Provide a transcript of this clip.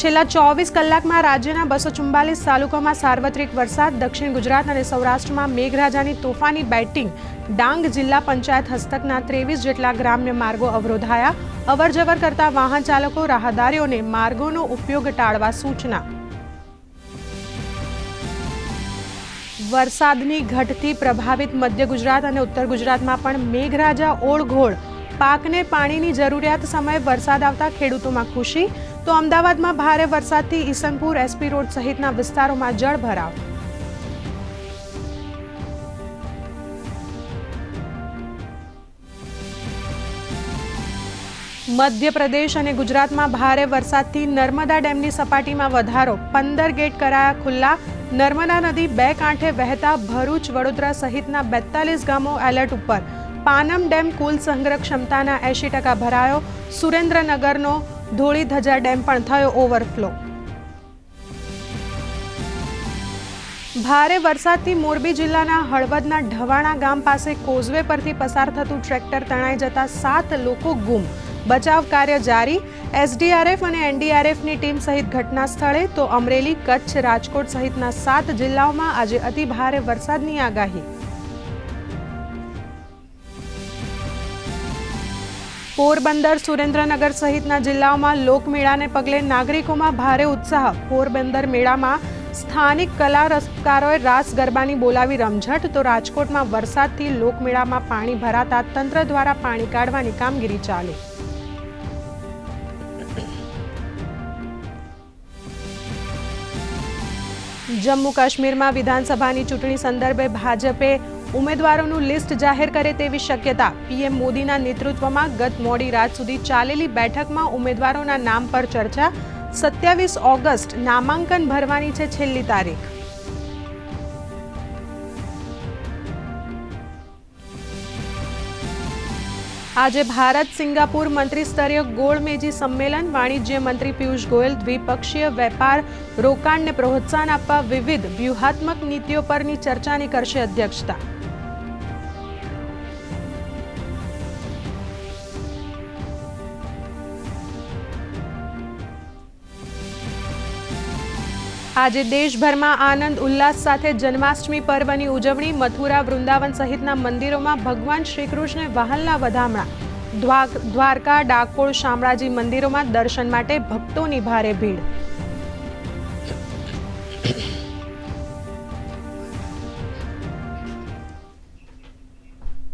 છેલ્લા ચોવીસ કલાકમાં રાજ્યના બસો ચુમ્બાલીસ તાલુકામાં સાર્વત્રિક વરસાદ, દક્ષિણ ગુજરાત અને સૌરાષ્ટ્રમાં મેઘરાજાની તોફાની બેટિંગ, ડાંગ જિલ્લા પંચાયત હસ્તકના ત્રેવીસ જેટલા ગ્રામ્ય માર્ગો અવરોધાયા. અવરજવર કરતા વાહન ચાલકો, રાહદારીઓને માર્ગોનો ઉપયોગ ટાળવા સૂચના. વરસાદની ઘટથી પ્રભાવિત મધ્ય ગુજરાત અને ઉત્તર ગુજરાતમાં પણ મેઘરાજા ઓળઘોળ પાકને પાણીની જરૂરિયાત સમયે વરસાદ આવતા ખેડૂતોમાં ખુશી. તો અમદાવાદમાં ભારે વરસાદથી ઈસનપુર, એસપી રોડ સહિતના વિસ્તારોમાં જળભરાવ મધ્યપ્રદેશ અને ગુજરાતમાં ભારે વરસાદથી નર્મદા ડેમની સપાટીમાં વધારો. પંદર ગેટ કરાયા ખુલ્લા. નર્મદા નદી બે કાંઠે વહેતા ભરૂચ, વડોદરા સહિતના બેતાલીસ ગામો એલર્ટ ઉપર. પાનમ ડેમ કુલ સંગ્રહ ક્ષમતાના એંશી ટકા ભરાયો. સુરેન્દ્રનગરનો ધોળીધજા ડેમ પણ થયો ઓવરફ્લો. ભારે વરસાદથી મોરબી જિલ્લાના હળવદના ઢવાણા ગામ પાસે કોઝવે પરથી પસાર થતું ટ્રેક્ટર તણાઈ જતા સાત લોકો ગુમ. બચાવ કાર્ય જારી. એસડીઆરએફ અને એનડીઆરએફની ટીમ સહિત ઘટના સ્થળે તો અમરેલી, કચ્છ, રાજકોટ સહિતના સાત જિલ્લાઓમાં આજે અતિ ભારે વરસાદની આગાહી. પોરબંદર સુરેન્દ્રનગર સહિતના જિલ્લાઓમાં લોકમેળાને પગલે નાગરિકોમાં ભારે ઉત્સાહ. પોરબંદર મેળામાં સ્થાનિક કલા રસકારોએ રાસ ગરબાની બોલાવી રમઝટ, તો રાજકોટમાં વરસાદથી લોકમેળામાં પાણી ભરાતા તંત્ર દ્વારા પાણી કાઢવાની કામગીરી ચાલુ. જમ્મુ કાશ્મીરમાં વિધાનસભાની ચૂંટણી સંદર્ભે ભાજપે ઉમેદવારોનું લિસ્ટ જાહેર કરે તેવી શક્યતા પીએમ મોદીના નેતૃત્વમાં ગત મોડી રાત સુધી ચાલેલી બેઠકમાં ઉમેદવારોના નામ પર ચર્ચા, સત્યાવીસ ઓગસ્ટ નામાંકન ભરવાની છે છેલ્લી તારીખ. આજે ભારત સિંગાપુર મંત્રી સ્તરીય ગોળમેજી સંમેલન, વાણિજ્ય મંત્રી પિયુષ ગોયલ, દ્વિપક્ષીય વેપાર રોકાણને પ્રોત્સાહન આપવા વિવિધ વ્યૂહાત્મક નીતિઓ પરની ચર્ચાની કરશે અધ્યક્ષતા. આજે દેશભરમાં આનંદ, ઉલ્લાસ સાથે જન્માષ્ટમી પર્વની ઉજવણી મથુરા, વૃંદાવન સહિતના મંદિરોમાં ભગવાન શ્રીકૃષ્ણ વાહનના વધામણા. દ્વા- દ્વારકા, ડાકોર શામળાજી મંદિરોમાં દર્શન માટે ભક્તોની ભારે ભીડ.